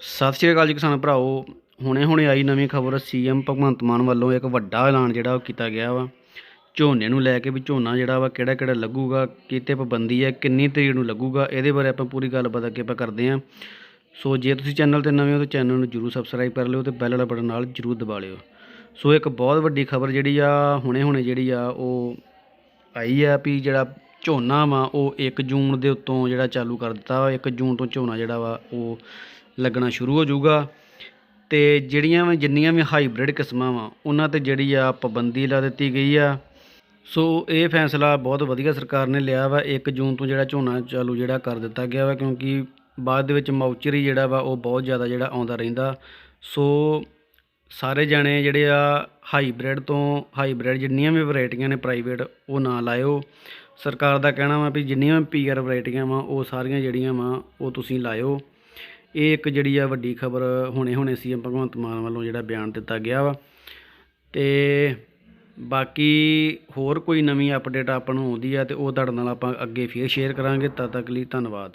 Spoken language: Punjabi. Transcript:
ਸਤਿ ਸ਼੍ਰੀ ਅਕਾਲ ਜੀ ਕਿਸਾਨ ਭਰਾਓ ਹੁਣੇ ਹੁਣੇ ਆਈ ਨਵੀਂ ਖਬਰ ਸੀਐਮ ਭਗਵੰਤ ਮਾਨ ਵੱਲੋਂ ਇੱਕ ਵੱਡਾ ਐਲਾਨ ਜਿਹੜਾ ਉਹ ਕੀਤਾ ਗਿਆ ਵਾ। ਝੋਨੇ ਨੂੰ ਲੈ ਕੇ ਵੀ ਝੋਨਾ ਜਿਹੜਾ ਵਾ ਕਿਹੜਾ ਕਿਹੜਾ ਲੱਗੂਗਾ ਕਿਤੇ ਪਾਬੰਦੀ ਹੈ, ਕਿੰਨੀ ਤਰੀਕ ਨੂੰ ਲੱਗੂਗਾ, ਇਹਦੇ ਬਾਰੇ ਆਪਾਂ ਪੂਰੀ ਗੱਲਬਾਤ ਅੱਗੇ ਆਪਾਂ ਕਰਦੇ ਹਾਂ। ਸੋ ਜੇ ਤੁਸੀਂ ਚੈਨਲ ਤੇ ਨਵੇਂ ਹੋ ਤਾਂ ਚੈਨਲ ਨੂੰ ਜਰੂਰ ਸਬਸਕ੍ਰਾਈਬ ਕਰ ਲਿਓ ਤੇ ਬੈਲ ਵਾਲਾ ਬਟਨ ਨਾਲ ਜਰੂਰ ਦਬਾ ਲਿਓ। ਸੋ ਇੱਕ ਬਹੁਤ ਵੱਡੀ ਖਬਰ ਜਿਹੜੀ ਆ, ਹੁਣੇ ਹੁਣੇ ਜਿਹੜੀ ਆ, ਉਹ ਆਈ ਆ ਵੀ ਜਿਹੜਾ ਝੋਨਾ ਵਾ, ਉਹ 1 ਜੂਨ ਦੇ ਉੱਤੋਂ ਜਿਹੜਾ ਚਾਲੂ ਕਰ ਦਿੱਤਾ ਵਾ 1 ਜੂਨ ਤੋਂ ਝੋਨਾ ਜਿਹੜਾ ਵਾ, ਉਹ ਲੱਗਣਾ ਸ਼ੁਰੂ ਹੋ ਜਾਊਗਾ। ਤੇ ਜਿਹੜੀਆਂ ਵੀ, ਜਿੰਨੀਆਂ ਵੀ ਹਾਈਬ੍ਰਿਡ ਕਿਸਮਾਂ ਵਾ, ਉਹਨਾਂ ਤੇ ਜਿਹੜੀ ਆ ਪਾਬੰਦੀ ਲਾ ਦਿੱਤੀ ਗਈ ਆ। ਸੋ ਇਹ ਫੈਸਲਾ ਬਹੁਤ ਵਧੀਆ ਸਰਕਾਰ ਨੇ ਲਿਆ ਵਾ 1 ਜੂਨ ਤੋਂ ਜਿਹੜਾ ਝੋਨਾ ਚਾਲੂ ਜਿਹੜਾ ਕਰ ਦਿੱਤਾ ਗਿਆ ਵਾ, ਕਿਉਂਕਿ ਬਾਅਦ ਦੇ ਵਿੱਚ ਮਾਊਚਰੀ ਜਿਹੜਾ ਵਾ, ਉਹ ਬਹੁਤ ਜ਼ਿਆਦਾ ਜਿਹੜਾ ਆਉਂਦਾ ਰਹਿੰਦਾ। ਸੋ ਸਾਰੇ ਜਾਣੇ ਜਿਹੜੇ ਆ ਹਾਈਬ੍ਰਿਡ ਤੋਂ, ਹਾਈਬ੍ਰਿਡ ਜਿੰਨੀਆਂ ਵੀ ਵੈਰਾਈਟੀਆਂ ਨੇ ਪ੍ਰਾਈਵੇਟ, ਉਹ ਨਾ ਲਾਇਓ। ਸਰਕਾਰ ਦਾ ਕਹਿਣਾ ਵਾ ਵੀ ਜਿੰਨੀਆਂ ਵੀ ਪੀਆਰ ਵੈਰਾਈਟੀਆਂ ਵਾ, ਉਹ ਸਾਰੀਆਂ ਜਿਹੜੀਆਂ ਵਾ, ਉਹ ਤੁਸੀਂ ਲਾਇਓ। ਇਹ ਇੱਕ ਜਿਹੜੀ ਆ ਵੱਡੀ ਖਬਰ ਹੁਣੇ ਹੁਣੇ ਸੀਐਮ ਭਗਵੰਤ ਮਾਨ ਵੱਲੋਂ ਜਿਹੜਾ ਬਿਆਨ ਦਿੱਤਾ ਗਿਆ ਵਾ। ਤੇ ਬਾਕੀ ਹੋਰ ਕੋਈ ਨਵੀਂ ਅਪਡੇਟ ਆਪਾਂ ਨੂੰ ਆਉਂਦੀ ਆ, ਤੇ ਉਹ ਤੁਹਾਡੇ ਨਾਲ ਆਪਾਂ ਅੱਗੇ ਫੇਰ ਸ਼ੇਅਰ ਕਰਾਂਗੇ। ਤਦ ਤੱਕ ਲਈ ਧੰਨਵਾਦ।